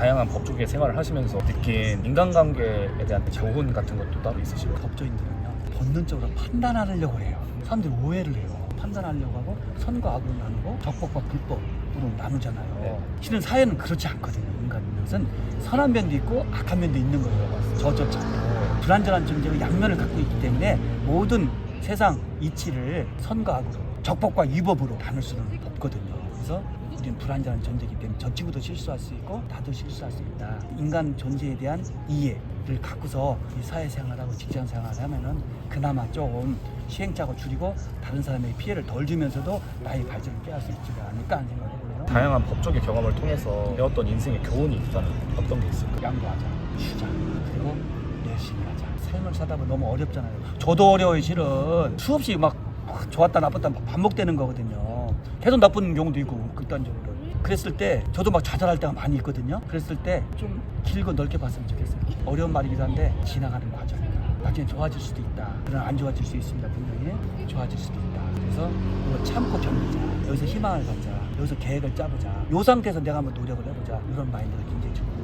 다양한 법조계 생활을 하시면서 느낀 인간관계에 대한 교훈 같은 것도 따로 있으시고 법조인들은요 본능적으로 판단하려고 해요. 사람들이 오해를 해요. 판단하려고 하고 선과 악으로 나누고 적법과 불법으로 나누잖아요. 네. 실은 사회는 그렇지 않거든요. 인간인 것은 선한 면도 있고 악한 면도 있는 거예요. 저조차도 불완전한 존재의 양면을 갖고 있기 때문에 모든 세상 이치를 선과 악으로 적법과 위법으로 나눌 수는 없거든요. 그래서 우리는 불완전한 존재이기 때문에 저 친구도 실수할 수 있고 나도 실수할 수 있다. 인간 존재에 대한 이해를 갖고서 이 사회생활하고 직장생활을 하면은 그나마 좀 시행착오 줄이고 다른 사람에게 피해를 덜 주면서도 나의 발전을 깨할 수 있지 않을까 하는 생각을 해보네요. 다양한 법조계 경험을 통해서 배웠던 인생의 교훈이 있다면 어떤 게 있을까요? 양보하자, 쉬자, 그리고 열심히 하자. 삶을 사다 보면 너무 어렵잖아요. 저도 어려워요, 실은. 수없이 막 좋았다 나빴다 막 반복되는 거거든요. 계속 나쁜 경우도 있고, 극단적으로. 그랬을 때 저도 막 좌절할 때가 많이 있거든요. 그랬을 때 좀 길고 넓게 봤으면 좋겠어요. 어려운 말이기도 한데 지나가는 과정이다. 나중에 좋아질 수도 있다. 그러나 안 좋아질 수 있습니다. 분명히 좋아질 수도 있다. 그래서 이거 참고 견디자. 여기서 희망을 갖자. 여기서 계획을 짜보자. 이 상태에서 내가 한번 노력을 해보자. 이런 마인드가 굉장히 좋고.